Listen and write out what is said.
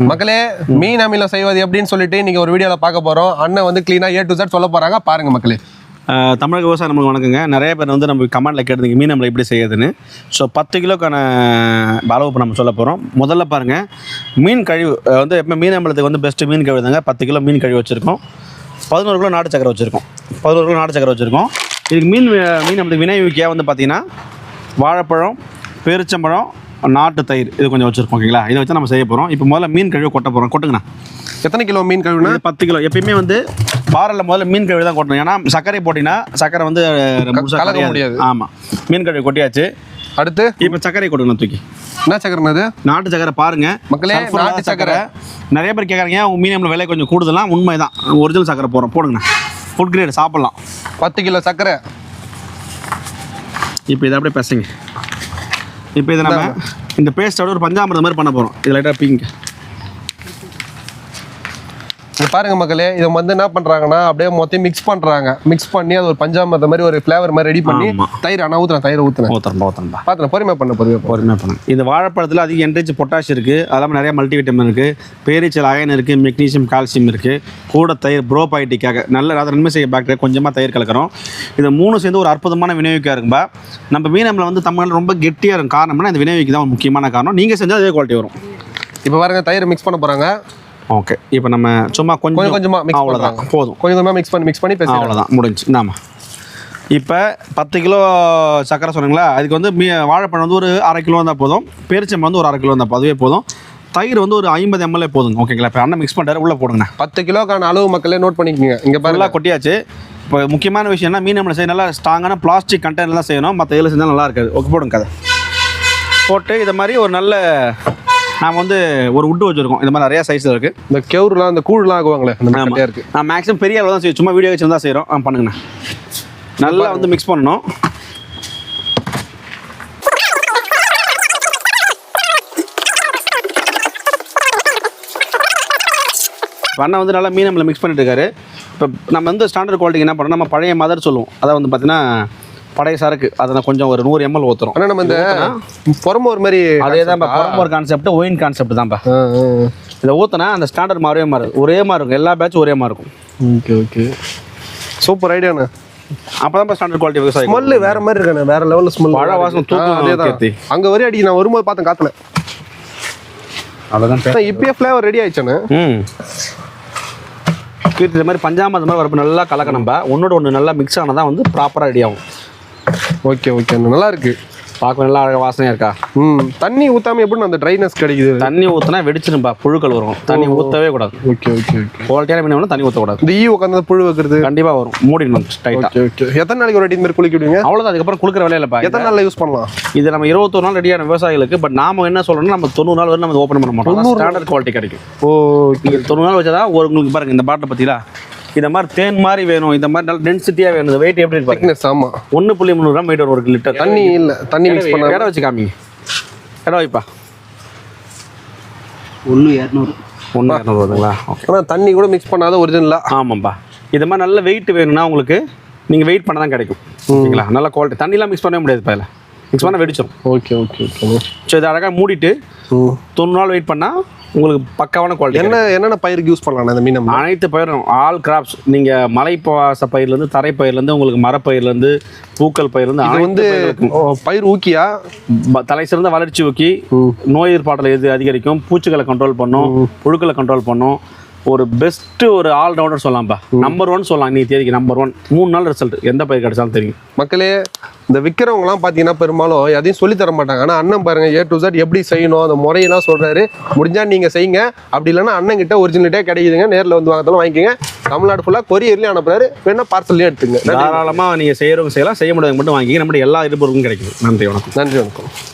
மக்களே மீன் அமிலம் செய்வது எப்படின்னு சொல்லிட்டு இன்னைக்கு ஒரு வீடியோல பார்க்க போறோம். அண்ணன் வந்து கிளீனா ஏ டு Z சொல்ல போறாங்க. பாருங்க மக்களே. தமிழக விவசாயம் நமக்கு வணக்கங்க. நிறைய பேர் வந்து நம்ம கமெண்ட்டில் கேட்டிருந்தீங்க மீன் நம்மளை எப்படி செய்யுதுன்னு ஸோ பத்து கிலோக்கான அளவு இப்போ நம்ம சொல்ல போகிறோம் முதல்ல பாருங்கள் மீன் கழிவு வந்து எப்போ மீன் நம்மளத்துக்கு வந்து பெஸ்ட்டு மீன் கழிவு தாங்க. பத்து கிலோ மீன் கழிவு வச்சுருக்கோம். பதினோரு கிலோ நாட்டு சக்கரை வச்சுருக்கோம். பதினோரு கிலோ நாட்டு சக்கரை வச்சுருக்கோம். இதுக்கு மீன் மீன் நம்மளுக்கு வினைவிக்கையாக வந்து பார்த்திங்கன்னா வாழைப்பழம் பேரிச்சம்பழம் நாட்டு தயிர் இது கொஞ்சம் வச்சுருக்கோம் ஓகேங்களா? இதை வச்சு நம்ம செய்ய போகிறோம் இப்போ முதல்ல மீன் கழிவு கொட்ட போகிறோம் கொட்டுங்கண்ணா. எத்தனை கிலோ மீன் கழுவுனா? பத்து கிலோ. எப்பயுமே வந்து பாறையில் முதல்ல மீன் கழுவி தான் கொட்டணும். ஏன்னா சர்க்கரை போட்டிங்கன்னா சர்க்கரை வந்து கலக்க. முடியாது. ஆமாம் மீன் கழுவி கொட்டியாச்சு. அடுத்து? இப்போ சர்க்கரை கொட்டணும் தூக்கி. என்ன சக்கரன் அது நாட்டு சர்க்கரை பாருங்க. மக்களே, நாட்டு சர்க்கரை. நிறைய பேர் கேட்குறாங்க உங்க மீன் நம்மள விலை கொஞ்சம் கூடுதலாம் உண்மை தான் ஒரிஜினல் சர்க்கரை போகிறோம் போடுங்கண்ணா. ஃபுட் கிரேட் சாப்பிட்லாம். பத்து கிலோ சக்கரை இப்போ இதை அப்படியே பேசுங்க. இப்போ இதை நம்ம இந்த பேஸ்ட்டோட ஒரு பஞ்சாமிரதம் மாதிரி பண்ண போகிறோம் இது லைட்டாக பிங்க பாருங்க மக்களே இதை வந்து என்ன பண்றாங்கன்னா அப்படியே மொத்தம் மிக்ஸ் பண்றாங்க. மிக்ஸ் பண்ணி அது ஒரு பஞ்சாமிரத மாதிரி ஒரு ஃபிளேவர் மாதிரி ரெடி பண்ணி. தயிர் ஆனால் ஊத்துறேன் தயிர் ஊத்துறேன். ஓத்தரம்பா ஓத்தரம்பா பாத்துறேன் பொறுமையா பண்ண பொறுமையா பண்ணு. பொறுமையாக பண்ணுங்க இது வாழைப்பழத்தில் அதிக என்ரிச் பொட்டாஷ் இருக்குது அது இல்லாமல் நிறைய மல்டி விட்டமின் இருக்குது பேரிச்சல் அயன் இருக்குது மெக்னீசியம் கால்சியம் இருக்குது கூட தயிர் ப்ரோபைட்டிக்காக நல்ல அதாவது நன்மை செய்ய பாக்டீரியா கொஞ்சமாக தயிர் கலக்கிறோம். இது மூணு சேர்ந்து ஒரு அற்புதமான வினைவிக்கா இருக்கும்பா. நம்ம மீனமில் வந்து தமிழ்நாடு ரொம்ப கெட்டியாக இருக்கும் காரணம்னா இந்த வினைவிக்கு தான் முக்கியமான காரணம். நீங்கள் செஞ்சால் அதே குவாலிட்டி வரும். இப்போ பாருங்க தயிர் மிக்ஸ் பண்ண போறாங்க. ஓகே இப்போ நம்ம சும்மா கொஞ்சம் கொஞ்சம் கொஞ்சமா மிக்ஸ் அவ்வளோதான் போதும். கொஞ்சம் கொஞ்சமா மிக்ஸ் பண்ணி மிக்ஸ் பண்ணி பேசுறேன் அவ்வளோதான் முடிஞ்சு. இந்தாம்மா. இப்போ பத்து கிலோ சக்கரை சொன்னீங்களா அதுக்கு வந்து மீ வாழைப்பழம் வந்து ஒரு அரை கிலோ இருந்தால் போதும். பேரிச்சம்பழம் வந்து ஒரு அரை கிலோ இருந்தால் அதுவே போதும். தயிர் வந்து ஒரு ஐம்பது எம்எல்ஏ போதுங்க ஓகேங்களா இப்போ அண்ணன் மிக்ஸ் பண்ணுறாரு உள்ளே போடுங்கண்ணா. பத்து கிலோக்கான அளவு மக்களே நோட் பண்ணிக்கோங்க. இங்க நல்லா கொட்டியாச்சு. இப்போ முக்கியமான விஷயம் என்ன? மீன் நம்மளை செய்ய நல்லா ஸ்ட்ராங்கான பிளாஸ்டிக் கண்டெய்னர் தான் செய்யணும். மற்ற இதில் செஞ்சால் நல்லா இருக்காது. ஓகே போடுங்க கதை. போட்டு இதை மாதிரி ஒரு நல்ல நாம் வந்து ஒரு உட்டு வச்சுருக்கோம். இந்த மாதிரி நிறையா சைஸில் இருக்குது இந்த கெவுருலாம் இந்த கூழ்லாம் ஆகுவாங்களே அந்த மாதிரி கட்டையா இருக்கு. நான் மேக்ஸிமம் பெரிய அளவு தான் செய்யும் சும்மா வீடியோ வச்சு தான் செய்கிறோம் ஆ பண்ணுங்கண்ணா. நல்லா வந்து மிக்ஸ் பண்ணணும். அண்ணன் வந்து நல்லா மீன் நம்மளை மிக்ஸ் பண்ணிட்டு இருக்காரு. இப்போ நம்ம வந்து ஸ்டாண்டர்ட் குவாலிட்டிக்கு என்ன பண்ணோம் நம்ம பழைய மதர் சொல்லுவோம். அதான் வந்து பார்த்தீங்கன்னா பழைய சரக்கு. அதை நான் கொஞ்சம் ஒரு நூறு எம்எல் ஊற்றுறோம் ஆனா நம்ம இந்த புறம ஒரு மாதிரி அதே தான் ஒரு கான்செப்ட் ஒயின் கான்செப்ட் தான்ப்பா. இதை ஊற்றினா அந்த ஸ்டாண்டர்ட் மாறவே மாறும் ஒரே மாதிரி இருக்கும். எல்லா பேட்சும் ஒரே மாதிரி இருக்கும். Okay okay. சூப்பர் ஐடியாண்ணே அப்போ தான் ஸ்டாண்டர்ட் குவாலிட்டி விவசாயம் ஸ்மெல்லு வேற மாதிரி இருக்கானே வேற லெவல்ல ஸ்மெல் பழ வாசம் தூக்கும். அங்க வரி அடி நான் வரும்போது பார்த்தேன் காத்துல. அவ்வளோதான் இப்பயே ஃப்ளேவர் ரெடி ஆயிடுச்சானே ம். கீர்த்தி இந்த மாதிரி பஞ்சாமத்து மாதிரி வரப்போ நல்லா கலக்கணும்பா. ஒன்னோட ஒன்று நல்லா மிக்ஸ் ஆனால் தான் வந்து ப்ராப்பராக ரெடி ஆகும். Okay okay. நல்லா இருக்கு பார்க்க நல்லா அழகாக வாசனையாக இருக்கா? ம். தண்ணி ஊத்தாம எப்படி அந்த ட்ரைனஸ் கிடைக்குது? தண்ணி ஊற்றினா வெடிச்சிரும்பா புழுக்கள் வரும். தண்ணி ஊற்றவே கூடாது. Okay okay okay. குவாலிட்டியான மீன் தண்ணி ஊற்றக்கூடாது இந்த ஈ உட்காந்து புழு வைக்கிறது? கண்டிப்பாக வரும். மூடிடணும் டைட்டாக ஓகே ஓகே. எத்தனை நாளைக்கு ஒரு மாதிரி குளிக்க விடுவீங்க? அவ்வளோதான் அதுக்கப்புறம் கொடுக்குற வேலையில் இல்லைப்பா. எத்தனை நாள்ல யூஸ் பண்ணலாம்? இது நம்ம இருபத்தொரு நாள் ரெடியான விவசாயிகளுக்கு பட் நாம என்ன சொல்லணும்னா நம்ம தொண்ணூறு நாள் வரை நம்ம ஓப்பன் பண்ண மாட்டோம். ஸ்டாண்டர்ட் குவாலிட்டி கிடைக்கும். ஓ நீங்கள் தொண்ணூறு நாள் வச்சதா ஒரு உங்களுக்கு பாருங்க இந்த பாட்டில் பார்த்தீங்களா இந்த மாதிரி தேன் மாதிரி வேணும் இந்த மாதிரி நல்ல டென்சிட்டியாக வேணும் வெயிட் எப்படி இருப்பாங்க திக்னஸ் ஆமா. ஒன்று புள்ளி முந்நூறு கிராம் வெயிட் ஒரு லிட்டர். தண்ணி இல்ல தண்ணி மிக்ஸ் பண்ண இடம் வச்சு காமிங்க. இடம் வைப்பா. ஒன்று இரநூறு. ஒன்று இரநூறு வருதுங்களா ஓகே ஆனா தண்ணி கூட மிக்ஸ் பண்ணாத ஒரிஜினலா ஆமாம்ப்பா இது மாதிரி நல்ல வெயிட் வேணும்னா உங்களுக்கு நீங்கள் வெயிட் பண்ண தான் கிடைக்கும் ஓகேங்களா நல்ல குவாலிட்டி தண்ணிலாம் மிக்ஸ் பண்ணவே முடியாது இப்போ மிக்ஸ் பண்ண வெடிச்சிடும் ஓகே ஓகே ஓகே ஸோ இதை அழகாக மூடிட்டு தொண்ணூறு நாள் வெயிட் பண்ணால் உங்களுக்கு பக்காவான குவாலிட்டி என்ன என்னென்ன பயிருக்கு யூஸ் பண்ணலாம் இந்த மீன் அனைத்து பயிரும் ஆல் கிராப்ஸ் நீங்கள் மலைப்பாச பயிர்லேருந்து தரைப்பயிர்லேருந்து உங்களுக்கு மரப்பயிர்லேருந்து பூக்கள் பயிர்லேருந்து இது வந்து பயிர் ஊக்கியா? தலை சிறந்த வளர்ச்சி ஊக்கி நோய் எதிர்ப்பாற்றல் எது அதிகரிக்கும் பூச்சிகளை கண்ட்ரோல் பண்ணும் புழுக்களை கண்ட்ரோல் பண்ணும் ஒரு பெஸ்ட் ஒரு ஆல் ரவுண்டர் சொல்லலாம்ப்பா நம்பர் ஒன் சொல்லலாம். இன்னைக்கு தேதிக்கு நம்பர் ஒன் மூணு நாள் ரிசல்ட் எந்த பயிர் கிடைச்சாலும் தெரியும். மக்களே இந்த விற்கிறவங்கலாம் பார்த்தீங்கன்னா பெரும்பாலும் எதையும் சொல்லி தர மாட்டாங்க. ஆனால் அண்ணன் பாருங்க ஏ டு Z எப்படி செய்யணும் அந்த முறையெல்லாம் சொல்றாரு. முடிஞ்சா நீங்க செய்யுங்க. அப்படி இல்லைன்னா அண்ணன் கிட்ட ஒரிஜினலிட்டே கிடைக்குதுங்க. நேரில் வந்து வாங்கத்தாலும் வாங்கிக்கோங்க. தமிழ்நாடு ஃபுல்லாக கொரியர்லேயும் அனுப்புறாரு. வேணா பார்சல்லையும் எடுத்துங்க தாராளமாக நீங்கள் செய்கிறவங்க செய்யலாம். செய்ய முடியாதவங்க மட்டும் வாங்கி நம்மளுடைய எல்லா இருபொருளும் கிடைக்கும் நன்றி வணக்கம். நன்றி வணக்கம்.